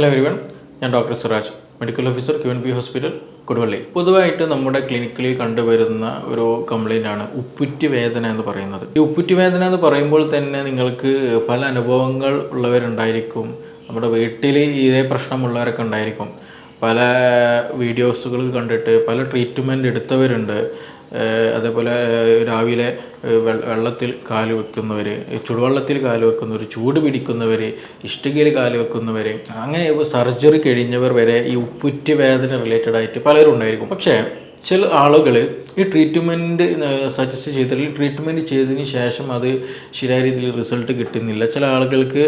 Hello everyone ഞാൻ doctor Siraj medical officer Q N B hospital Koduvally. പൊതുവായിട്ട് നമ്മുടെ ക്ലിനിക്കിൽ കണ്ടുവരുന്ന ഒരു കംപ്ലൈന്റ് ആണ് ഉപ്പുറ്റി വേദന എന്ന് പറയുന്നത്. ഈ ഉപ്പുറ്റി വേദന എന്ന് പറയുമ്പോൾ തന്നെ നിങ്ങൾക്ക് പല അനുഭവങ്ങൾ ഉള്ളവരുണ്ടായിരിക്കും. നമ്മുടെ വീട്ടിൽ ഇതേ പ്രശ്നമുള്ളവരൊക്കെ ഉണ്ടായിരിക്കും. പല വീഡിയോസുകൾ കണ്ടിട്ട് പല ട്രീറ്റ്മെന്റ് എടുത്തവരുണ്ട്. അതേപോലെ രാവിലെ വെള്ളത്തിൽ കാൽ വെക്കുന്നവർ ചുടുവെള്ളത്തിൽ കാൽ വെക്കുന്നവർ ചൂട് പിടിക്കുന്നവർ ഇഷ്ടികയിൽ കാൽ വെക്കുന്നവർ അങ്ങനെ സർജറി കഴിഞ്ഞവർ വരെ ഈ ഉപ്പുറ്റി വേദന റിലേറ്റഡ് ആയിട്ട് പലരും ഉണ്ടായിരിക്കും പക്ഷേ ചില ആളുകൾ ഈ ട്രീറ്റ്മെന്റ് സജസ്റ്റ് ചെയ്തിട്ടില്ല ട്രീറ്റ്മെന്റ് ചെയ്തതിന് ശേഷം അത് ശരിയായ രീതിയിൽ റിസൾട്ട് കിട്ടുന്നില്ല. ചില ആളുകൾക്ക്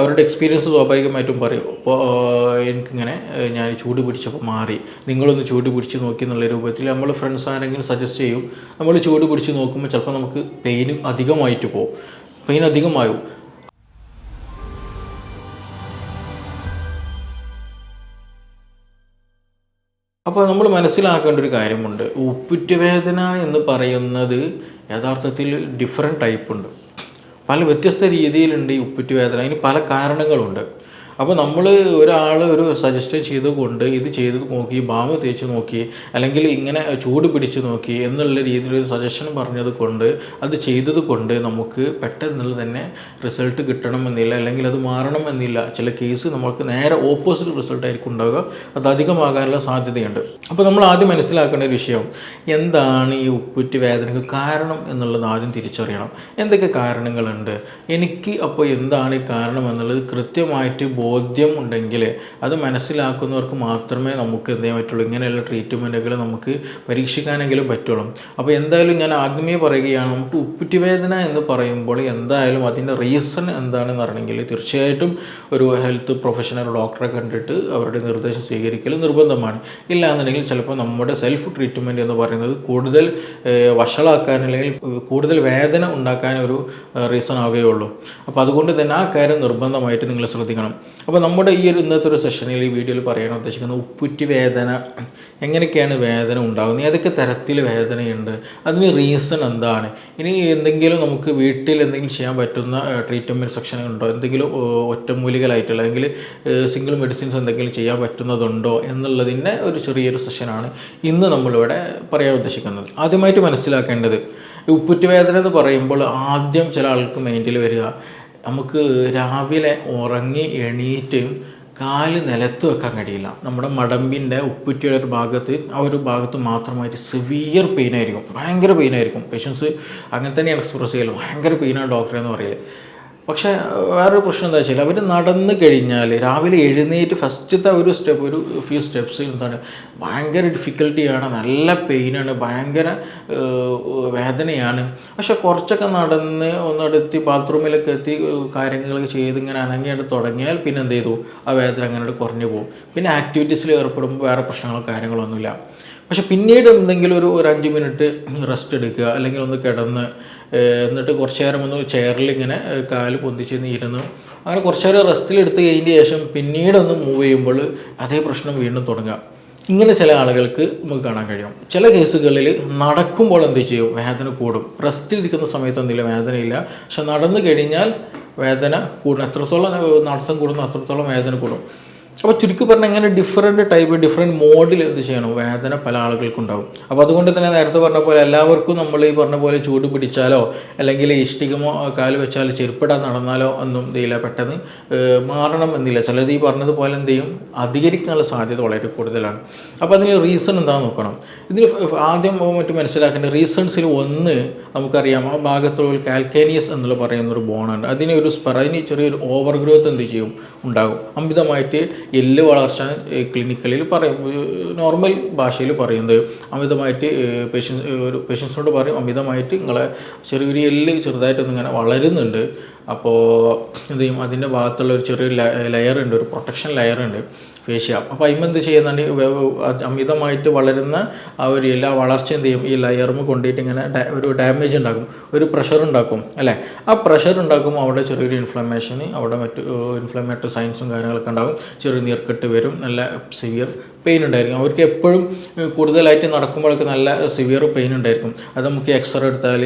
അവരുടെ എക്സ്പീരിയൻസ് സ്വാഭാവികമായിട്ടും പറയും അപ്പോൾ എനിക്കിങ്ങനെ ഞാൻ ചൂട് പിടിച്ചപ്പോൾ മാറി. നിങ്ങളൊന്ന് ചൂട് പിടിച്ച് നോക്കി എന്നുള്ള രൂപത്തിൽ നമ്മൾ ഫ്രണ്ട്സ് ആരെങ്കിലും സജസ്റ്റ് ചെയ്യും. നമ്മൾ ചൂട് പിടിച്ച് നോക്കുമ്പോൾ ചിലപ്പോൾ നമുക്ക് പെയിനും അധികമായിട്ട് പോകും പെയിൻ അധികമാവും. അപ്പോൾ നമ്മൾ മനസ്സിലാക്കേണ്ട ഒരു കാര്യമുണ്ട്. ഉപ്പിറ്റ് വേദന എന്ന് പറയുന്നത് യഥാർത്ഥത്തിൽ ഡിഫറെന്റ് ടൈപ്പുണ്ട് പല വ്യത്യസ്ത രീതിയിലുണ്ട് ഈ ഉപ്പിറ്റ് വേദന അതിന് പല കാരണങ്ങളുണ്ട്. അപ്പോൾ നമ്മൾ ഒരാൾ ഒരു സജസ്റ്റ് ചെയ്തുകൊണ്ട് ഇത് ചെയ്ത് നോക്കി ബാമ് തേച്ച് നോക്കി അല്ലെങ്കിൽ ഇങ്ങനെ ചൂട് പിടിച്ച് നോക്കി എന്നുള്ള രീതിയിൽ ഒരു സജഷൻ പറഞ്ഞത് കൊണ്ട് അത് ചെയ്തത് കൊണ്ട് നമുക്ക് പെട്ടെന്നുള്ള തന്നെ റിസൾട്ട് കിട്ടണമെന്നില്ല അല്ലെങ്കിൽ അത് മാറണമെന്നില്ല. ചില കേസ് നമുക്ക് നേരെ ഓപ്പോസിറ്റ് റിസൾട്ട് ആയിരിക്കും ഉണ്ടാവുക. അത് അധികമാകാനുള്ള സാധ്യതയുണ്ട്. അപ്പോൾ നമ്മൾ ആദ്യം മനസ്സിലാക്കേണ്ട ഒരു വിഷയം എന്താണ് ഈ ഉപ്പുറ്റി വേദനയ്ക്ക് കാരണം എന്നുള്ളത് ആദ്യം തിരിച്ചറിയണം. എന്തൊക്കെ കാരണങ്ങളുണ്ട്? എനിക്ക് അപ്പോൾ എന്താണ് ഈ കാരണം എന്നുള്ളത് കൃത്യമായിട്ട് ബോധ്യം ഉണ്ടെങ്കിൽ അത് മനസ്സിലാക്കുന്നവർക്ക് മാത്രമേ നമുക്ക് എന്ത് ചെയ്യാൻ പറ്റുള്ളൂ. ഇങ്ങനെയുള്ള ട്രീറ്റ്മെന്റുകൾ നമുക്ക് പരീക്ഷിക്കാനെങ്കിലും പറ്റുള്ളൂ. അപ്പോൾ എന്തായാലും ഞാൻ ആദ്യമേ പറയുകയാണ്. നമുക്ക് ഉപ്പുറ്റി വേദന എന്ന് പറയുമ്പോൾ എന്തായാലും അതിന്റെ റീസൺ എന്താണെന്ന് അറിയണമെങ്കിൽ തീർച്ചയായിട്ടും ഒരു ഹെൽത്ത് പ്രൊഫഷണൽ ഡോക്ടറെ കണ്ടിട്ട് അവരുടെ നിർദ്ദേശം സ്വീകരിക്കൽ നിർബന്ധമാണ്. ഇല്ല എന്നുണ്ടെങ്കിൽ ചിലപ്പോൾ നമ്മുടെ സെൽഫ് ട്രീറ്റ്മെന്റ് എന്ന് പറയുന്നത് കൂടുതൽ വഷളാക്കാൻ അല്ലെങ്കിൽ കൂടുതൽ വേദന ഉണ്ടാക്കാൻ ഒരു റീസൺ ആവുകയുള്ളൂ. അപ്പോൾ അതുകൊണ്ട് തന്നെ ആ കാര്യം നിർബന്ധമായിട്ട് നിങ്ങൾ ശ്രദ്ധിക്കണം. അപ്പോൾ നമ്മുടെ ഈ ഒരു ഇന്നത്തെ ഒരു സെഷനിൽ ഈ വീഡിയോയിൽ പറയാൻ ഉദ്ദേശിക്കുന്നത് ഉപ്പുറ്റി വേദന എങ്ങനെയൊക്കെയാണ് വേദന ഉണ്ടാകുന്നത് ഏതൊക്കെ തരത്തിൽ വേദനയുണ്ട്? അതിന് റീസൺ എന്താണ്? ഇനി എന്തെങ്കിലും നമുക്ക് വീട്ടിൽ എന്തെങ്കിലും ചെയ്യാൻ പറ്റുന്ന ട്രീറ്റ്മെന്റ് സെക്ഷൻ ഉണ്ടോ? എന്തെങ്കിലും ഒറ്റമൂലികളായിട്ടുള്ള അല്ലെങ്കിൽ സിംഗിൾ മെഡിസിൻസ് എന്തെങ്കിലും ചെയ്യാൻ പറ്റുന്നതുണ്ടോ എന്നുള്ളതിന്റെ ഒരു ചെറിയൊരു സെഷനാണ് ഇന്ന് നമ്മളിവിടെ പറയാൻ ഉദ്ദേശിക്കുന്നത്. ആദ്യമായിട്ട് മനസ്സിലാക്കേണ്ടത് ഈ ഉപ്പുറ്റി വേദന എന്ന് പറയുമ്പോൾ ആദ്യം ചില ആൾക്ക് മൈൻഡിൽ വരിക. നമുക്ക് രാവിലെ ഉറങ്ങി എണീറ്റ് കാൽ നിലത്ത് വെക്കാൻ കഴിയില്ല. നമ്മുടെ മടമ്പിന്റെ ഉപ്പുറ്റിയുടെ ഒരു ഭാഗത്ത് ആ ഒരു ഭാഗത്ത് മാത്രമായിട്ട് സിവിയർ പെയിൻ ആയിരിക്കും. ഭയങ്കര പെയിൻ ആയിരിക്കും. പേഷ്യൻസ് അങ്ങനെ തന്നെയാണ് എക്സ്പ്രസ് ചെയ്യൽ. ഭയങ്കര പെയിനാണ് ഡോക്ടറെ എന്ന് പറയൽ. പക്ഷേ വേറൊരു പ്രശ്നം എന്താ വെച്ചാൽ അവർ നടന്നു കഴിഞ്ഞാൽ രാവിലെ എഴുന്നേറ്റ് ഫസ്റ്റത്തെ ഒരു സ്റ്റെപ്പ് ഒരു ഫ്യൂ സ്റ്റെപ്സ് എന്താണ് ഭയങ്കര ഡിഫിക്കൽട്ടിയാണ് നല്ല പെയിനാണ് ഭയങ്കര വേദനയാണ്. പക്ഷെ കുറച്ചൊക്കെ നടന്ന് ഒന്നെടുത്തി ബാത്റൂമിലൊക്കെ എത്തി കാര്യങ്ങളൊക്കെ ചെയ്ത് ഇങ്ങനെ അനങ്ങിയിട്ട് തുടങ്ങിയാൽ പിന്നെ എന്ത് ചെയ്തു? ആ വേദന അങ്ങനെ കുറഞ്ഞു പോകും. പിന്നെ ആക്ടിവിറ്റീസിൽ ഏർപ്പെടുമ്പോൾ വേറെ പ്രശ്നങ്ങളോ കാര്യങ്ങളൊന്നുമില്ല. പക്ഷെ പിന്നീട് എന്തെങ്കിലും ഒരു ഒരു അഞ്ച് മിനിറ്റ് റെസ്റ്റ് എടുക്കുക അല്ലെങ്കിൽ ഒന്ന് കിടന്ന് എന്നിട്ട് കുറച്ച് നേരം ഒന്ന് ചെയറിൽ ഇങ്ങനെ കാൽ പൊന്തിച്ച് ഇരുന്നു. അങ്ങനെ കുറച്ച് നേരം റെസ്റ്റിലെടുത്ത് കഴിഞ്ഞ ശേഷം പിന്നീടൊന്ന് മൂവ് ചെയ്യുമ്പോൾ അതേ പ്രശ്നം വീണ്ടും തുടങ്ങുക ഇങ്ങനെ ചില ആളുകൾക്ക് നമുക്ക് കാണാൻ കഴിയും. ചില കേസുകളിൽ നടക്കുമ്പോൾ എന്ത് ചെയ്യും? വേദന കൂടും. റെസ്റ്റിൽ ഇരിക്കുന്ന സമയത്ത് എന്തെങ്കിലും വേദനയില്ല. പക്ഷെ നടന്നു കഴിഞ്ഞാൽ വേദന കൂടും. എത്രത്തോളം നടത്തം കൂടുന്നു അത്രത്തോളം വേദന കൂടും. അപ്പോൾ ചുരുക്കി പറഞ്ഞാൽ എങ്ങനെ ഡിഫറെന്റ് ടൈപ്പ് ഡിഫറെന്റ് മോഡിൽ എന്ത് ചെയ്യണം? വേദന പല ആളുകൾക്കും ഉണ്ടാവും അപ്പോൾ അതുകൊണ്ട് തന്നെ നേരത്തെ പറഞ്ഞ പോലെ എല്ലാവർക്കും നമ്മൾ ഈ പറഞ്ഞ പോലെ ചൂട് പിടിച്ചാലോ അല്ലെങ്കിൽ ഇഷ്ടികമോ കാൽ വെച്ചാലോ ചെരുപ്പിടാൻ നടന്നാലോ ഒന്നും എന്തില്ല പെട്ടെന്ന് മാറണം എന്നില്ല. ചിലത് ഈ പറഞ്ഞതുപോലെ എന്ത് ചെയ്യും? അധികരിക്കാനുള്ള സാധ്യത വളരെ കൂടുതലാണ്. അപ്പോൾ അതിന് റീസൺ എന്താണെന്ന് നോക്കണം. ഇതിന് ഫ- ആദ്യം മറ്റു മനസ്സിലാക്കേണ്ട റീസൺസിൽ ഒന്ന് നമുക്കറിയാം. ആ ഭാഗത്തുള്ള കാൽക്കേനിയസ് എന്നുള്ള പറയുന്നൊരു ബോണുണ്ട് അതിന് ഒരു സ്പെറൈന് ചെറിയൊരു ഓവർ ഗ്രോത്ത് എന്ത് ചെയ്യും? ഉണ്ടാകും. അമിതമായിട്ട് എല്ല് വളർച്ച ക്ലിനിക്കലിൽ പറയും. നോർമൽ ഭാഷയിൽ പറയുന്നത് അമിതമായിട്ട് പേഷ്യൻസ് ഒരു പേഷ്യൻസിനോട് പറയും അമിതമായിട്ട് നിങ്ങളെ ചെറിയൊരു എല്ല് ചെറുതായിട്ടൊന്നും ഇങ്ങനെ വളരുന്നുണ്ട്. അപ്പോൾ എന്ത് ചെയ്യും? അതിന്റെ ഭാഗത്തുള്ള ഒരു ചെറിയൊരു ലെയർ ഉണ്ട് ഒരു പ്രൊട്ടക്ഷൻ ലെയർ ഉണ്ട്. ഫേഷ്യ അപ്പോൾ അതിന് എന്ത് ചെയ്യുന്നുണ്ട്? അമിതമായിട്ട് വളരുന്ന ആ ഒരു എല്ലാ വളർച്ച എന്ത് ചെയ്യും? ഈ ലയറും കൊണ്ടിട്ട് ഇങ്ങനെ ഒരു ഡാമേജ് ഉണ്ടാക്കും. ഒരു പ്രഷർ ഉണ്ടാക്കും അല്ലേ? ആ പ്രഷർ ഉണ്ടാക്കുമ്പോൾ അവിടെ ചെറിയൊരു ഇൻഫ്ലമേഷന് അവിടെ മറ്റു ഇൻഫ്ലമേറ്ററി സൈൻസും കാര്യങ്ങളൊക്കെ ഉണ്ടാകും ചെറിയ നീർക്കെട്ട് വരും നല്ല സിവിയർ പെയിൻ ഉണ്ടായിരിക്കും. അവർക്ക് എപ്പോഴും കൂടുതലായിട്ട് നടക്കുമ്പോഴൊക്കെ നല്ല സിവിയർ പെയിൻ ഉണ്ടായിരിക്കും. അത് നമുക്ക് എക്സ്റേ എടുത്താൽ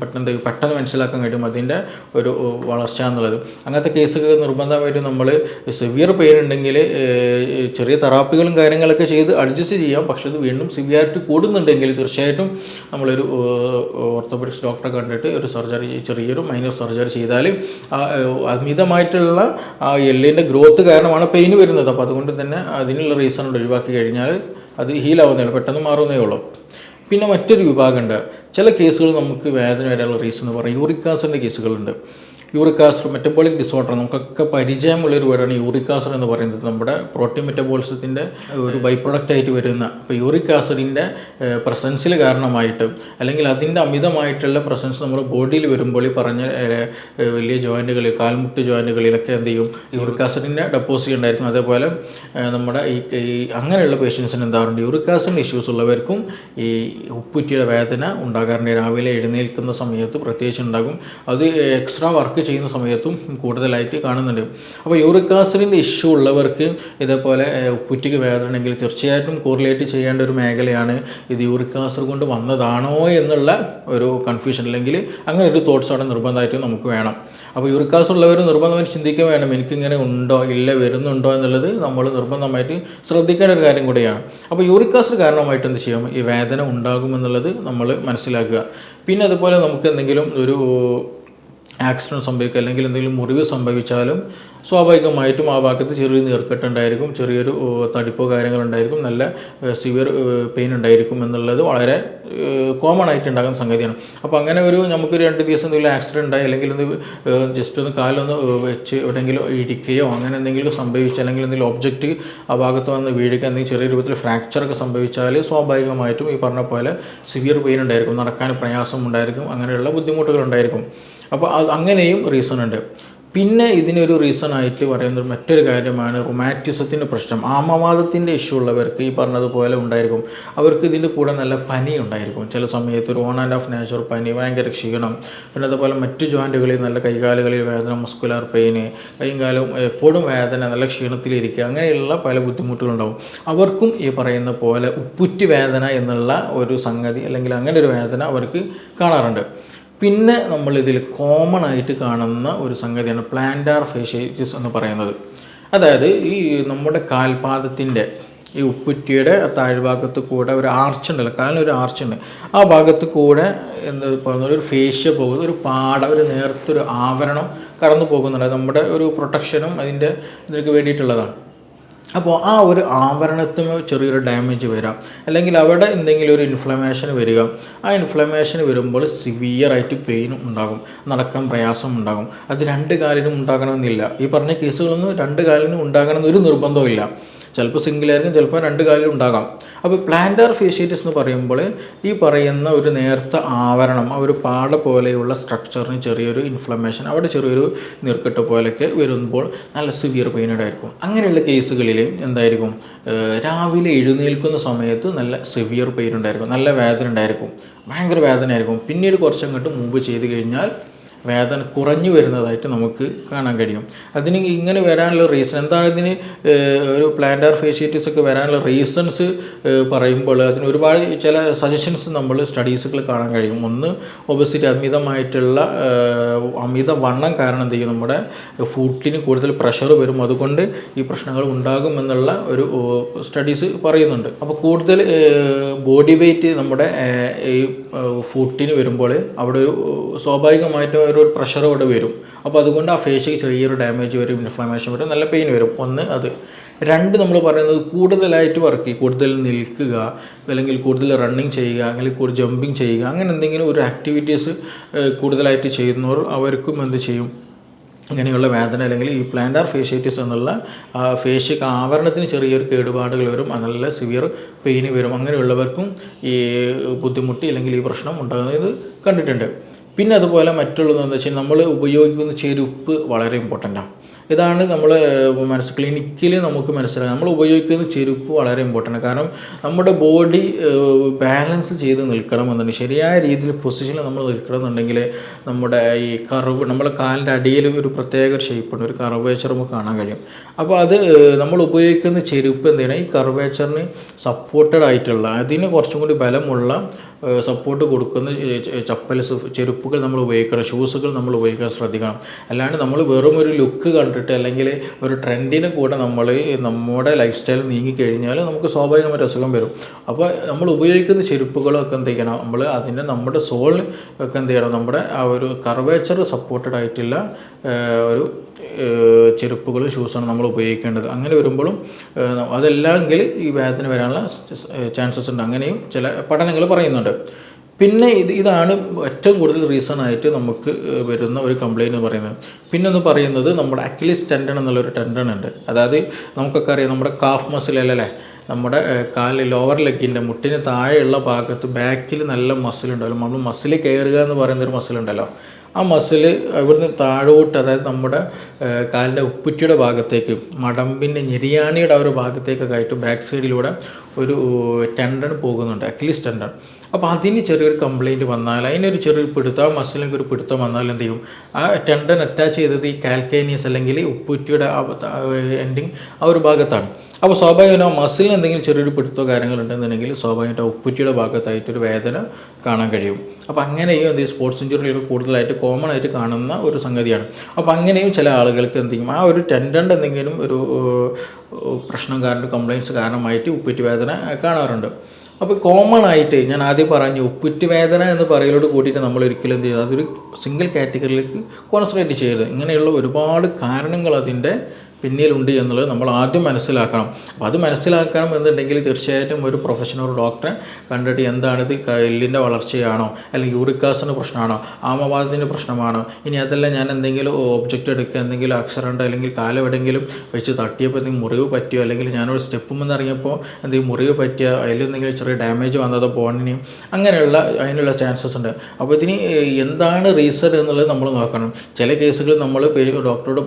പെട്ടെന്ന് പെട്ടെന്ന് മനസ്സിലാക്കാൻ കഴിയും അതിന്റെ ഒരു വളർച്ച എന്നുള്ളത്. അങ്ങനത്തെ കേസൊക്കെ നിർബന്ധമായിട്ട് നമ്മൾ സിവിയർ പെയിൻ ഉണ്ടെങ്കിൽ ചെറിയ തെറാപ്പികളും കാര്യങ്ങളൊക്കെ ചെയ്ത് അഡ്ജസ്റ്റ് ചെയ്യാം. പക്ഷേ അത് വീണ്ടും സിവിയാരിറ്റി കൂടുന്നുണ്ടെങ്കിൽ തീർച്ചയായിട്ടും നമ്മളൊരു ഓർത്തോപെഡിക്സ് ഡോക്ടറെ കണ്ടിട്ട് ഒരു സർജറി ചെറിയൊരു മൈനർ സർജറി ചെയ്താൽ അമിതമായിട്ടുള്ള ആ എല്ലിന്റെ ഗ്രോത്ത് കാരണമാണ് പെയിൻ വരുന്നത്. അപ്പോൾ അതുകൊണ്ട് തന്നെ അതിനുള്ള റീസൺ ഉണ്ട് ഒഴിവാക്കി കഴിഞ്ഞാൽ അത് ഹീലാവുന്നേ പെട്ടെന്ന് മാറുന്നേ ഉള്ളൂ പിന്നെ മറ്റൊരു വിഭാഗമുണ്ട്. ചില കേസുകൾ നമുക്ക് വേദന വരാനുള്ള റീസൺ എന്ന് പറയും. യൂറിക് ആസിഡിന്റെ കേസുകളുണ്ട്. യൂറിക് ആസിഡ് മെറ്റബോളിക് ഡിസോർഡർ നമുക്കൊക്കെ പരിചയമുള്ളൊരു വേർഡാണ് യൂറിക് ആസിഡ് എന്ന് പറയുന്നത്. നമ്മുടെ പ്രോട്ടീൻ മെറ്റബോളിസത്തിന്റെ ഒരു ബൈ പ്രൊഡക്റ്റ് ആയിട്ട് വരുന്ന അപ്പോൾ യൂറിക് ആസിഡിന്റെ പ്രസൻസിൽ കാരണമായിട്ട് അല്ലെങ്കിൽ അതിന്റെ അമിതമായിട്ടുള്ള പ്രസൻസ് നമ്മുടെ ബോഡിയിൽ വരുമ്പോൾ ഈ പറഞ്ഞ വലിയ ജോയിന്റുകളിൽ കാൽമുട്ട് ജോയിന്റുകളിലൊക്കെ എന്ത് ചെയ്യും? യൂറിക് ആസിഡിന്റെ ഡെപ്പോസിറ്റ് ഉണ്ടായിരിക്കും. അതേപോലെ നമ്മുടെ ഈ അങ്ങനെയുള്ള പേഷ്യൻസിന് എന്താറുണ്ട് യൂറിക് ആസിഡിന്റെ ഇഷ്യൂസ് ഉള്ളവർക്കും ഈ ഉപ്പുറ്റിയുടെ വേദന ഉണ്ടാകാറുണ്ട്. രാവിലെ എഴുന്നേൽക്കുന്ന സമയത്ത് പ്രത്യേകിച്ച് ഉണ്ടാകും. അത് എക്സ്ട്രാ വർക്ക് ചെയ്യുന്ന സമയത്തും കൂടുതലായിട്ട് കാണുന്നുണ്ട്. അപ്പോൾ യൂറിക് ആസിഡിന്റെ ഇഷ്യൂ ഉള്ളവർക്ക് ഇതേപോലെ ഉപ്പുറ്റിക്ക് വേദന ഉണ്ടെങ്കിൽ തീർച്ചയായിട്ടും കോറിലേറ്റ് ചെയ്യേണ്ട ഒരു മേഖലയാണ് ഇത് യൂറിക് ആസിഡ് കൊണ്ട് വന്നതാണോ എന്നുള്ള ഒരു കൺഫ്യൂഷൻ അല്ലെങ്കിൽ അങ്ങനെ ഒരു തോട്ട്സ് അവിടെ നിർബന്ധമായിട്ടും നമുക്ക് വേണം. അപ്പോൾ യൂറിക് ആസിഡ് ഉള്ളവർ നിർബന്ധമായിട്ട് ചിന്തിക്കുക വേണം എനിക്കിങ്ങനെ ഉണ്ടോ ഇല്ല വരുന്നുണ്ടോ എന്നുള്ളത് നമ്മൾ നിർബന്ധമായിട്ട് ശ്രദ്ധിക്കേണ്ട ഒരു കാര്യം കൂടിയാണ്. അപ്പോൾ യൂറിക് ആസിഡ് കാരണമായിട്ട് എന്ത് ചെയ്യും? ഈ വേദന ഉണ്ടാകുമെന്നുള്ളത് നമ്മൾ മനസ്സിലാക്കുക. പിന്നെ അതുപോലെ നമുക്ക് എന്തെങ്കിലും ഒരു ആക്സിഡന്റ് സംഭവിക്കുക അല്ലെങ്കിൽ എന്തെങ്കിലും മുറിവ് സംഭവിച്ചാലും സ്വാഭാവികമായിട്ടും ആ ഭാഗത്ത് ചെറിയൊരു നീർക്കെട്ടുണ്ടായിരിക്കും ചെറിയൊരു തടിപ്പോ കാര്യങ്ങളുണ്ടായിരിക്കും നല്ല സിവിയർ പെയിൻ ഉണ്ടായിരിക്കും എന്നുള്ളത് വളരെ കോമൺ ആയിട്ട് ഉണ്ടാകുന്ന സംഗതിയാണ്. അപ്പോൾ അങ്ങനെ ഒരു നമുക്ക് രണ്ട് ദിവസം എന്തെങ്കിലും ആക്സിഡന്റ് ഉണ്ടായി അല്ലെങ്കിൽ ഒന്ന് ജസ്റ്റ് ഒന്ന് കാലൊന്ന് വെച്ച് എവിടെയെങ്കിലും ഇടിക്കുകയോ അങ്ങനെ എന്തെങ്കിലും സംഭവിച്ചു അല്ലെങ്കിൽ എന്തെങ്കിലും ഒബ്ജക്റ്റ് ആ ഭാഗത്ത് വന്ന് വീഴുക എന്തെങ്കിലും ചെറിയ രൂപത്തിൽ ഫ്രാക്ചറൊക്കെ സംഭവിച്ചാൽ സ്വാഭാവികമായിട്ടും ഈ പറഞ്ഞ പോലെ സിവിയർ പെയിൻ ഉണ്ടായിരിക്കും നടക്കാൻ പ്രയാസം ഉണ്ടായിരിക്കും അങ്ങനെയുള്ള ബുദ്ധിമുട്ടുകൾ ഉണ്ടായിരിക്കും. അപ്പോൾ അത് അങ്ങനെയും റീസൺ ഉണ്ട്. പിന്നെ ഇതിനൊരു റീസൺ ആയിട്ട് പറയുന്ന മറ്റൊരു കാര്യമാണ് റൊമാറ്റിസത്തിന്റെ പ്രശ്നം. ആമവാദത്തിന്റെ ഇഷ്യൂ ഉള്ളവർക്ക് ഈ പറഞ്ഞതുപോലെ ഉണ്ടായിരിക്കും. അവർക്ക് ഇതിന്റെ കൂടെ നല്ല പനി ഉണ്ടായിരിക്കും. ചില സമയത്ത് ഒരു ഓൺ ആൻഡ് ഓഫ് നേച്ചർ പനി ഭയങ്കര ക്ഷീണം. പിന്നെ അതുപോലെ മറ്റു ജോയിന്റുകളിൽ നല്ല കൈകാലുകളിൽ വേദന മസ്കുലാർ പെയിന് കൈയും കാലവും എപ്പോഴും വേദന നല്ല ക്ഷീണത്തിലിരിക്കുക അങ്ങനെയുള്ള പല ബുദ്ധിമുട്ടുകളുണ്ടാവും. അവർക്കും ഈ പറയുന്ന പോലെ ഉപ്പുറ്റി വേദന എന്നുള്ള ഒരു സംഗതി അല്ലെങ്കിൽ അങ്ങനെ ഒരു വേദന അവർക്ക് കാണാറുണ്ട്. പിന്നെ നമ്മൾ ഇതിൽ കോമൺ ആയിട്ട് കാണുന്ന ഒരു സംഗതിയാണ് പ്ലാന്റാർ ഫേഷ്യൈറ്റിസ് എന്ന് പറയുന്നത്. അതായത് ഈ നമ്മുടെ കാൽപാദത്തിന്റെ ഈ ഉപ്പുറ്റിയുടെ താഴ്ഭാഗത്ത് കൂടെ ഒരു ആർച്ച് ഉണ്ടല്ലോ കാലിന് ഒരു ആർച്ച് ഉണ്ട്. ആ ഭാഗത്ത് കൂടെ എന്താ പറയുന്നത് ഒരു ഫേഷ്യ പോകുന്ന ഒരു പാട ഒരു നേർത്തൊരു ആവരണം കടന്നു പോകുന്നുണ്ട് നമ്മുടെ ഒരു പ്രൊട്ടക്ഷനും അതിന്റെ ഇതിനൊക്കെ വേണ്ടിയിട്ടുള്ളതാണ്. അപ്പോൾ ആ ഒരു ആവരണത്തിന് ചെറിയൊരു ഡാമേജ് വരാം. അല്ലെങ്കിൽ അവിടെ എന്തെങ്കിലും ഒരു ഇൻഫ്ലമേഷൻ വരിക. ആ ഇൻഫ്ലമേഷൻ വരുമ്പോൾ സിവിയറായിട്ട് പെയിനും ഉണ്ടാകും. നടക്കാൻ പ്രയാസം ഉണ്ടാകും. അത് രണ്ട് കാലിനും ഉണ്ടാകണമെന്നില്ല. ഈ പറഞ്ഞ കേസുകളൊന്നും രണ്ട് കാലിനും ഉണ്ടാകണമെന്നൊരു നിർബന്ധവും ചിലപ്പോൾ സിംഗിളായിരിക്കും ചിലപ്പോൾ രണ്ട് കാലിലും ഉണ്ടാകാം. അപ്പോൾ പ്ലാന്റാർ ഫേഷ്യേറ്റിസ് എന്ന് പറയുമ്പോൾ ഈ പറയുന്ന ഒരു നേർത്ത ആവരണം ആ ഒരു പാട പോലെയുള്ള സ്ട്രക്ചറിന് ചെറിയൊരു ഇൻഫ്ലമേഷൻ അവിടെ ചെറിയൊരു നീർക്കെട്ട് പോലെയൊക്കെ വരുമ്പോൾ നല്ല സിവിയർ പെയിൻ ഉണ്ടായിരിക്കും. അങ്ങനെയുള്ള കേസുകളിൽ എന്തായിരിക്കും? രാവിലെ എഴുന്നേൽക്കുന്ന സമയത്ത് നല്ല സിവിയർ പെയിൻ ഉണ്ടായിരിക്കും നല്ല വേദന ഉണ്ടായിരിക്കും ഭയങ്കര വേദനയായിരിക്കും. പിന്നീട് കുറച്ചങ്ങോട്ട് മൂവ് ചെയ്ത് കഴിഞ്ഞാൽ വേദന കുറഞ്ഞു വരുന്നതായിട്ട് നമുക്ക് കാണാൻ കഴിയും. അതിന് ഇങ്ങനെ വരാനുള്ള റീസൺ എന്താണ് ഇതിന് ഒരു പ്ലാന്റാർ ഫേഷ്യറ്റീസ് ഒക്കെ വരാനുള്ള റീസൺസ് പറയുമ്പോൾ അതിന് ഒരുപാട് ചില സജഷൻസ് നമ്മൾ സ്റ്റഡീസുകൾ കാണാൻ കഴിയും. ഒന്ന് ഒബസിറ്റി അമിതമായിട്ടുള്ള അമിത വണ്ണം കാരണം എന്ത് ചെയ്യും? നമ്മുടെ ഫുഡിന് കൂടുതൽ പ്രഷർ വരും. അതുകൊണ്ട് ഈ പ്രശ്നങ്ങൾ ഉണ്ടാകുമെന്നുള്ള ഒരു സ്റ്റഡീസ് പറയുന്നുണ്ട്. അപ്പോൾ കൂടുതൽ ബോഡി വെയ്റ്റ് നമ്മുടെ ഈ ഫുഡിന് വരുമ്പോൾ അവിടെ ഒരു സ്വാഭാവികമായിട്ടും ഒരു പ്രഷർ അവിടെ വരും. അപ്പോൾ അതുകൊണ്ട് ആ ഫേഷ്യൽ ചെറിയൊരു ഡാമേജ് വരും ഇൻഫ്ലമേഷൻ വരും നല്ല പെയിൻ വരും. ഒന്ന് അത്. രണ്ട് നമ്മൾ പറയുന്നത് കൂടുതലായിട്ട് വർക്ക് ചെയ്യുക കൂടുതൽ നിൽക്കുക അല്ലെങ്കിൽ കൂടുതൽ റണ്ണിങ് ചെയ്യുക അല്ലെങ്കിൽ കൂടുതൽ ജമ്പിങ് ചെയ്യുക അങ്ങനെ എന്തെങ്കിലും ഒരു ആക്ടിവിറ്റീസ് കൂടുതലായിട്ട് ചെയ്യുന്നവർ അവർക്കും എന്ത് ചെയ്യും? ഇങ്ങനെയുള്ള വേദന അല്ലെങ്കിൽ ഈ പ്ലാന്റാർ ഫേഷ്യേറ്റിസ് എന്നുള്ള ഫേഷ്യക്ക് ആവരണത്തിന് ചെറിയൊരു കേടുപാടുകൾ വരും നല്ല സിവിയർ പെയിന് വരും. അങ്ങനെയുള്ളവർക്കും ഈ ബുദ്ധിമുട്ട് അല്ലെങ്കിൽ ഈ പ്രശ്നം ഉണ്ടാകുന്നത് കണ്ടിട്ടുണ്ട്. പിന്നെ അതുപോലെ മറ്റുള്ളത് എന്താ വെച്ചാൽ നമ്മൾ ഉപയോഗിക്കുന്ന ചെരുപ്പ് വളരെ ഇമ്പോർട്ടന്റാണ് ഇതാണ് നമ്മൾ മനസ്സ് ക്ലിനിക്കിൽ നമുക്ക് മനസ്സിലാക്കാം. നമ്മൾ ഉപയോഗിക്കുന്ന ചെരുപ്പ് വളരെ ഇമ്പോർട്ടന്റ് കാരണം നമ്മുടെ ബോഡി ബാലൻസ് ചെയ്ത് നിൽക്കണമെന്നുണ്ടെങ്കിൽ ശരിയായ രീതിയിൽ പൊസിഷനിൽ നമ്മൾ നിൽക്കണമെന്നുണ്ടെങ്കിൽ നമ്മുടെ ഈ കർവ് നമ്മുടെ കാലിന്റെ അടിയിൽ ഒരു പ്രത്യേക ഒരു ഷേപ്പുണ്ട് ഒരു കർവേച്ചർ നമുക്ക് കാണാൻ കഴിയും. അപ്പോൾ അത് നമ്മൾ ഉപയോഗിക്കുന്ന ചെരുപ്പ് എന്തിനാണ് ഈ കർവേച്ചറിന് സപ്പോർട്ടഡ് ആയിട്ടുള്ള അതിന് കുറച്ചും കൂടി ബലമുള്ള സപ്പോർട്ട് കൊടുക്കുന്ന ചപ്പൽസ് ചെരുപ്പുകൾ നമ്മൾ ഉപയോഗിക്കണം. ഷൂസുകൾ നമ്മൾ ഉപയോഗിക്കാൻ ശ്രദ്ധിക്കണം. അല്ലാണ്ട് നമ്മൾ വെറും ഒരു ലുക്ക് കണ്ടിട്ട് അല്ലെങ്കിൽ ഒരു ട്രെൻഡിന് കൂടെ നമ്മൾ നമ്മുടെ ലൈഫ് സ്റ്റൈൽ നീങ്ങിക്കഴിഞ്ഞാൽ നമുക്ക് സ്വാഭാവികമായിട്ട് അസുഖം വരും. അപ്പോൾ നമ്മൾ ഉപയോഗിക്കുന്ന ചെരുപ്പുകളൊക്കെ എന്ത് ചെയ്യണം? നമ്മൾ അതിനെ നമ്മുടെ സോൾ ഒക്കെ എന്ത് ചെയ്യണം? നമ്മുടെ ആ ഒരു കർവേച്ചർ സപ്പോർട്ടഡ് ആയിട്ടുള്ള ഒരു ചെരുപ്പുകളും ഷൂസാണ് നമ്മൾ ഉപയോഗിക്കേണ്ടത്. അങ്ങനെ വരുമ്പോഴും അതല്ലെങ്കിൽ ഈ വേദന വരാനുള്ള ചാൻസസ് ഉണ്ട്. അങ്ങനെയും ചില പഠനങ്ങൾ പറയുന്നുണ്ട്. പിന്നെ ഇത് ഇതാണ് ഏറ്റവും കൂടുതൽ റീസൺ ആയിട്ട് നമുക്ക് വരുന്ന ഒരു കംപ്ലയിന്റ് എന്ന് പറയുന്നത്. പിന്നെ ഒന്ന് പറയുന്നത് നമ്മുടെ അക്ലിസ് ടെൻഡൺ എന്നുള്ളൊരു ടെൻഡൺ ഉണ്ട്. അതായത് നമുക്കൊക്കെ അറിയാം നമ്മുടെ കാഫ് മസിൽ അല്ലേ? നമ്മുടെ കാൽ ലോവർ ലെഗിന്റെ മുട്ടിന് താഴെയുള്ള ഭാഗത്ത് ബാക്കിൽ നല്ല മസിൽ ഉണ്ടല്ലോ. നമ്മൾ മസിൽ കയറുക എന്ന് പറയുന്ന ഒരു മസിൽ ഉണ്ടല്ലോ. ആ മസിൽ ഇവിടുന്ന് താഴോട്ട് അതായത് നമ്മുടെ കാലിന്റെ ഉപ്പുറ്റിയുടെ ഭാഗത്തേക്ക് മടമ്പിന്റെ ഞെരിയാണിയുടെ ആ ഒരു ഭാഗത്തേക്കൊക്കെ ആയിട്ട് ബാക്ക് സൈഡിലൂടെ ഒരു ടെൻഡൺ പോകുന്നുണ്ട്. അക്ലീസ് ടെൻഡൺ അപ്പോൾ അതിന് ചെറിയൊരു കംപ്ലയിന്റ് വന്നാൽ അതിനൊരു ചെറിയൊരു പിടുത്തം ആ മസിലിനൊക്കെ ഒരു പിടുത്തം വന്നാൽ എന്ത് ചെയ്യും? ആ ടെൻഡൺ അറ്റാച്ച് ചെയ്തത് ഈ കാൽക്കേനിയസ് അല്ലെങ്കിൽ ഉപ്പുറ്റിയുടെ ആ എൻഡിങ് ആ ഒരു ഭാഗത്താണ്. അപ്പോൾ സ്വാഭാവികമായിട്ടും ആ മസിലിന് എന്തെങ്കിലും ചെറിയൊരു പിടുത്തോ കാര്യങ്ങളുണ്ടെന്നുണ്ടെങ്കിൽ സ്വാഭാവികമായിട്ട് ആ ഉപ്പുറ്റിയുടെ ഭാഗത്തായിട്ടൊരു വേദന കാണാൻ കഴിയും. അപ്പോൾ അങ്ങനെയും എന്ത് ചെയ്യും? സ്പോർട്സ് ഇഞ്ചുറികളൊക്കെ കൂടുതലായിട്ട് കോമൺ ആയിട്ട് കാണുന്ന ഒരു സംഗതിയാണ്. അപ്പോൾ അങ്ങനെയും ചില ആളുകൾക്ക് എന്ത് ചെയ്യും? ആ ഒരു ടെൻഡന്റെ എന്തെങ്കിലും ഒരു പ്രശ്നം കാരണം കംപ്ലയിൻസ് കാരണമായിട്ട് ഉപ്പുറ്റി വേദന കാണാറുണ്ട്. അപ്പോൾ കോമൺ ആയിട്ട് ഞാൻ ആദ്യം പറഞ്ഞു വേദന എന്ന് പറയലോട് കൂട്ടിയിട്ട് നമ്മൾ ഒരിക്കലും എന്ത് ചെയ്യുക അതൊരു സിംഗിൾ കാറ്റഗറിയിലേക്ക് കോൺസെൻട്രേറ്റ് ചെയ്യരുത്. ഇങ്ങനെയുള്ള ഒരുപാട് കാരണങ്ങൾ അതിന്റെ പിന്നിലുണ്ട് എന്നുള്ളത് നമ്മൾ ആദ്യം മനസ്സിലാക്കണം. അപ്പോൾ അത് മനസ്സിലാക്കണം എന്നുണ്ടെങ്കിൽ തീർച്ചയായിട്ടും ഒരു പ്രൊഫഷണൽ ഡോക്ടറെ കണ്ടിട്ട് എന്താണിത് എല്ലിന്റെ വളർച്ചയാണോ അല്ലെങ്കിൽ യൂറിക്കാസിന് പ്രശ്നമാണോ ആമവാദത്തിന്റെ പ്രശ്നമാണോ ഇനി അതല്ല ഞാൻ എന്തെങ്കിലും ഒബ്ജക്റ്റ് എടുക്കുക എന്തെങ്കിലും അക്ഷരമുണ്ടോ അല്ലെങ്കിൽ കാലം എവിടെയെങ്കിലും വെച്ച് തട്ടിയപ്പോൾ എന്തെങ്കിലും മുറിവ് പറ്റിയോ അല്ലെങ്കിൽ ഞാനൊരു സ്റ്റെപ്പ് മുന്ന് ഇറങ്ങിയപ്പോൾ എന്തെങ്കിലും മുറിവ് പറ്റിയോ അതിൽ എന്തെങ്കിലും ചെറിയ ഡാമേജ് വന്നതോ ബോണിന് അങ്ങനെയുള്ള അതിനുള്ള ചാൻസസ് ഉണ്ട്. അപ്പോൾ ഇതിന് എന്താണ് റീസൺ എന്നുള്ളത് നമ്മൾ നോക്കണം. ചില കേസുകൾ നമ്മൾ ഡോക്ടറോട്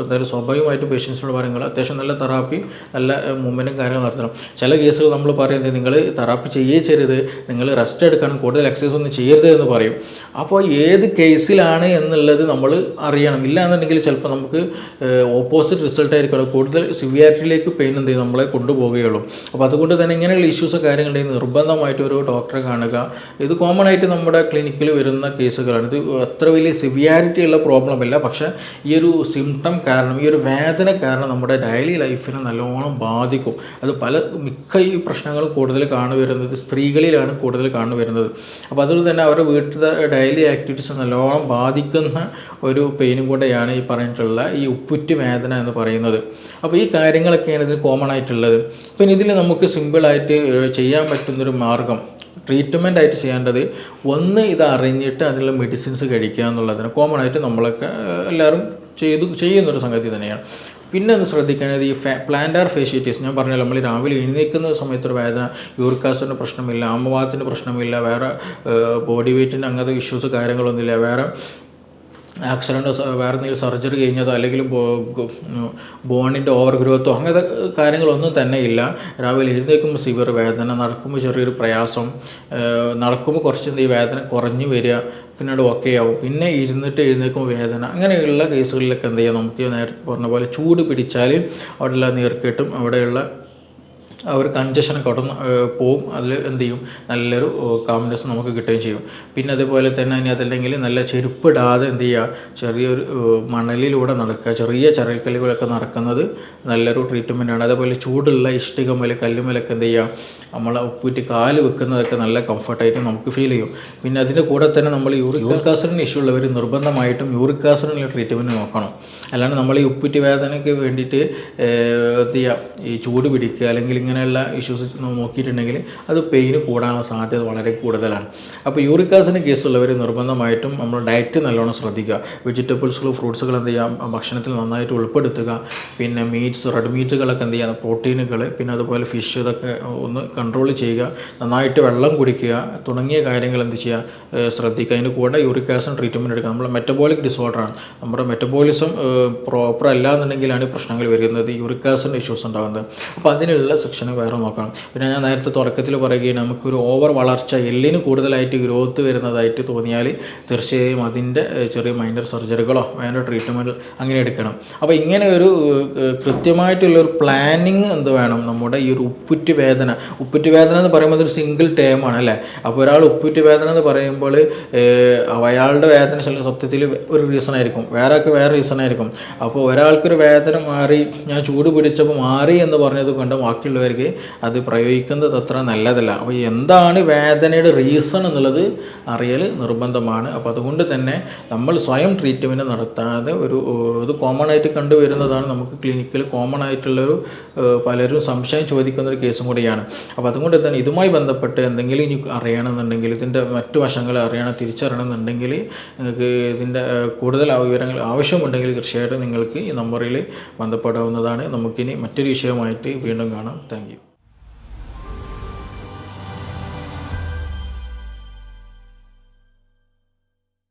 എന്തായാലും സ്വാഭാവികമായിട്ടും പേഷ്യൻസിനോട് പറയുന്നത് അത്യാവശ്യം നല്ല തെറാപ്പി നല്ല മൂവ്മെന്റും കാര്യങ്ങൾ നടത്തണം. ചില കേസുകൾ നമ്മൾ പറയുന്നത് നിങ്ങൾ തെറാപ്പി ചെയ്യേ ചെയ്യരുത് നിങ്ങൾ റെസ്റ്റ് എടുക്കണം കൂടുതൽ എക്സസൈസ് ഒന്നും ചെയ്യരുത് എന്ന് പറയും. അപ്പോൾ ഏത് കേസിലാണ് എന്നുള്ളത് നമ്മൾ അറിയണം. ഇല്ല എന്നുണ്ടെങ്കിൽ ചിലപ്പോൾ നമുക്ക് ഓപ്പോസിറ്റ് റിസൾട്ട് ആയിരിക്കും. കൂടുതൽ സിവിയാരിറ്റിയിലേക്ക് പെയിൻ എന്ത് ചെയ്യും? നമ്മളെ കൊണ്ടുപോവുകയുള്ളൂ. അപ്പോൾ അതുകൊണ്ട് തന്നെ ഇങ്ങനെയുള്ള ഇഷ്യൂസ് കാര്യങ്ങളുണ്ടെങ്കിൽ നിർബന്ധമായിട്ട് ഒരു ഡോക്ടറെ കാണുക. ഇത് കോമൺ ആയിട്ട് നമ്മുടെ ക്ലിനിക്കിൽ വരുന്ന കേസുകളാണ് ഇത് അത്ര വലിയ സിവിയാരിറ്റി ഉള്ള പ്രോബ്ലം അല്ല. പക്ഷേ ഈ ഒരു സിംറ്റം കാരണം ഈ ഒരു വേദന കാരണം നമ്മുടെ ഡെയിലി ലൈഫിനെ നല്ലോണം ബാധിക്കും. അത് പല മിക്ക ഈ പ്രശ്നങ്ങളും കൂടുതൽ കാണുവരുന്നത് സ്ത്രീകളിലാണ് കൂടുതൽ കാണുവരുന്നത് അപ്പോൾ അതുകൊണ്ട് തന്നെ അവരുടെ വീട്ടിലെ ഡെയിലി ആക്ടിവിറ്റീസ് നല്ലോണം ബാധിക്കുന്ന ഒരു പെയിനും കൂടെയാണ് ഈ പറഞ്ഞിട്ടുള്ള ഈ ഉപ്പുറ്റ് വേദന എന്ന് പറയുന്നത്. അപ്പോൾ ഈ കാര്യങ്ങളൊക്കെയാണ് ഇതിന് കോമൺ ആയിട്ടുള്ളത്. പിന്നെ ഇതിൽ നമുക്ക് സിമ്പിളായിട്ട് ചെയ്യാൻ പറ്റുന്നൊരു മാർഗം ട്രീറ്റ്മെന്റ് ആയിട്ട് ചെയ്യേണ്ടത് ഒന്ന് ഇത് അറിഞ്ഞിട്ട് അതിനുള്ള മെഡിസിൻസ് കഴിക്കുക എന്നുള്ളതിന് കോമൺ ആയിട്ട് നമ്മളൊക്കെ എല്ലാവരും ചെയ്തു ചെയ്യുന്നൊരു സംഗതി തന്നെയാണ്. പിന്നെ ഒന്ന് ശ്രദ്ധിക്കേണ്ടത് ഈ ഫാ പ്ലാന്റാർ ഫേഷ്യറ്റീസ് ഞാൻ പറഞ്ഞല്ലോ നമ്മൾ രാവിലെ എഴുന്നേൽക്കുന്ന സമയത്തൊരു വേദന യൂറിക്കാസിന്റെ പ്രശ്നമില്ല ആമവാദത്തിന്റെ പ്രശ്നമില്ല വേറെ ബോഡി വെയ്റ്റിന്റെ അങ്ങനത്തെ ഇഷ്യൂസ് കാര്യങ്ങളൊന്നുമില്ല വേറെ ആക്സിഡന്റോ വേറെ എന്തെങ്കിലും സർജറി കഴിഞ്ഞതോ അല്ലെങ്കിൽ ബോണിന്റെ ഓവർ ഗ്രോത്തോ അങ്ങനത്തെ കാര്യങ്ങളൊന്നും തന്നെ ഇല്ല. രാവിലെ എഴുന്നേൽക്കുമ്പോൾ സിവിയർ വേദന നടക്കുമ്പോൾ ചെറിയൊരു പ്രയാസം നടക്കുമ്പോൾ കുറച്ച് എന്ത് വേദന കുറഞ്ഞു വരിക പിന്നീട് ഓക്കെ ആവും. പിന്നെ ഇരുന്നിട്ട് എഴുന്നേൽക്കുമ്പോൾ വേദന അങ്ങനെയുള്ള കേസുകളിലൊക്കെ എന്ത് ചെയ്യാം? നമുക്ക് നേരത്തെ പറഞ്ഞ പോലെ ചൂട് പിടിച്ചാൽ അവിടെയുള്ള നീർക്കെട്ടും അവിടെയുള്ള ആ ഒരു കൺജഷനൊക്കെ അവിടെ പോവും. അതിൽ എന്ത് ചെയ്യും? നല്ലൊരു കാംനെസ് നമുക്ക് കിട്ടുകയും ചെയ്യും. പിന്നെ അതുപോലെ തന്നെ ഇനി അതല്ലെങ്കിൽ നല്ല ചെരുപ്പിടാതെ എന്ത് ചെയ്യുക? ചെറിയൊരു മണലിലൂടെ നടക്കുക. ചെറിയ ചരൽക്കല്ലുകളൊക്കെ നടക്കുന്നത് നല്ലൊരു ട്രീറ്റ്മെന്റാണ് അതേപോലെ ചൂടുള്ള ഇഷ്ടികമേൽ കല്ലുമേലൊക്കെ എന്ത് ചെയ്യുക? നമ്മൾ ഉപ്പൂറ്റി കാൽ വെക്കുന്നതൊക്കെ നല്ല കംഫർട്ടായിട്ട് നമുക്ക് ഫീൽ ചെയ്യും. പിന്നെ അതിന്റെ കൂടെ തന്നെ നമ്മൾ യൂറിക് യൂറിക് ആസിഡിന് ഇഷ്യൂ ഉള്ളവർ നിർബന്ധമായിട്ടും യൂറിക് ആസിഡിനുള്ള ട്രീറ്റ്മെന്റ് നോക്കണം. അല്ലാണ്ട് നമ്മൾ ഈ ഉപ്പൂറ്റി വേദനയ്ക്ക് വേണ്ടിയിട്ട് എന്ത് ചെയ്യുക? ഈ ചൂട് പിടിക്കുക അല്ലെങ്കിൽ ഇങ്ങനെയുള്ള ഇഷ്യൂസ് നോക്കിയിട്ടുണ്ടെങ്കിൽ അത് പെയിന് കൂടാനുള്ള സാധ്യത വളരെ കൂടുതലാണ്. അപ്പോൾ യൂറിക് കേസ് കേസുള്ളവർ നിർബന്ധമായിട്ടും നമ്മൾ ഡയറ്റ് നല്ലോണം ശ്രദ്ധിക്കുക. വെജിറ്റബിൾസുകൾ ഫ്രൂട്ട്സുകൾ എന്ത് ചെയ്യാം? ഭക്ഷണത്തിൽ നന്നായിട്ട് ഉൾപ്പെടുത്തുക. പിന്നെ മീറ്റ്സ് റെഡ് മീറ്റുകളൊക്കെ എന്ത് ചെയ്യുക പ്രോട്ടീനുകൾ പിന്നെ അതുപോലെ ഫിഷ് ഇതൊക്കെ ഒന്ന് കൺട്രോൾ ചെയ്യുക. നന്നായിട്ട് വെള്ളം കുടിക്കുക. തുടങ്ങിയ കാര്യങ്ങൾ എന്ത് ചെയ്യുക? ശ്രദ്ധിക്കുക. അതിന് കൂടെ യൂറിക് ആസിഡ് ട്രീറ്റ്മെന്റ് എടുക്കുക നമ്മൾ മെറ്റബോളിക് ഡിസോർഡറാണ് നമ്മുടെ മെറ്റബോളിസം പ്രോപ്പർ അല്ല എന്നുണ്ടെങ്കിലാണ് പ്രശ്നങ്ങൾ വരുന്നത്. യൂറിക് ആസിഡ് ഇഷ്യൂസ് ഉണ്ടാകുന്നത്. അപ്പോൾ അതിനുള്ള സെക്ഷൻ വേറെ നോക്കണം. പിന്നെ ഞാൻ നേരത്തെ തുടക്കത്തിൽ പറയുകയാണ് നമുക്കൊരു ഓവർ വളർച്ച എല്ലിന് കൂടുതലായിട്ട് ഗ്രോത്ത് വരുന്നതായിട്ട് തോന്നിയാൽ തീർച്ചയായും അതിന്റെ ചെറിയ മൈനർ സർജറികളോ അതിന്റെ ട്രീറ്റ്മെന്റ് അങ്ങനെ എടുക്കണം. അപ്പോൾ ഇങ്ങനെ ഒരു കൃത്യമായിട്ടുള്ളൊരു പ്ലാനിങ് എന്ത് വേണം? നമ്മുടെ ഈ ഒരു ഉപ്പുറ്റ് വേദന. ഉപ്പുറ്റ് വേദന എന്ന് പറയുമ്പോൾ ഒരു സിംഗിൾ ടേമാണ് അല്ലേ? അപ്പോൾ ഒരാൾ ഉപ്പുറ്റ് വേദന എന്ന് പറയുമ്പോൾ അയാളുടെ വേദന സത്യത്തിൽ ഒരു റീസൺ ആയിരിക്കും. വേറെ ഒക്കെ വേറെ റീസൺ ആയിരിക്കും. അപ്പോൾ ഒരാൾക്കൊരു വേദന മാറി ഞാൻ ചൂട് പിടിച്ചപ്പോൾ മാറി എന്ന് പറഞ്ഞത് കൊണ്ട് ബാക്കിയുള്ളവർക്ക് അത് പ്രയോഗിക്കുന്നത് അത്ര നല്ലതല്ല. അപ്പോൾ എന്താണ് വേദനയുടെ റീസൺ എന്നുള്ളത് അറിയൽ നിർബന്ധമാണ്. അപ്പോൾ അതുകൊണ്ട് തന്നെ നമ്മൾ സ്വയം ട്രീറ്റ്മെന്റ് നടത്താതെ ഒരു ഇത് കോമൺ ആയിട്ട് കണ്ടുവരുന്നതാണ് നമുക്ക് ക്ലിനിക്കിൽ കോമൺ ആയിട്ടുള്ളൊരു പലരും സംശയം ചോദിക്കുന്ന ഒരു കേസും കൂടിയാണ്. അപ്പോൾ അതുകൊണ്ട് തന്നെ ഇതുമായി ബന്ധപ്പെട്ട് എന്തെങ്കിലും ഇനി അറിയണമെന്നുണ്ടെങ്കിൽ ഇതിന്റെ മറ്റു വശങ്ങൾ അറിയണം തിരിച്ചറിയണമെന്നുണ്ടെങ്കിൽ നിങ്ങൾക്ക് ഇതിന്റെ കൂടുതൽ വിവരങ്ങൾ ആവശ്യമുണ്ടെങ്കിൽ തീർച്ചയായിട്ടും നിങ്ങൾക്ക് ഈ നമ്പറിൽ ബന്ധപ്പെടാവുന്നതാണ്. നമുക്കിനി മറ്റൊരു വിഷയമായിട്ട് വീണ്ടും കാണാം. താങ്ക്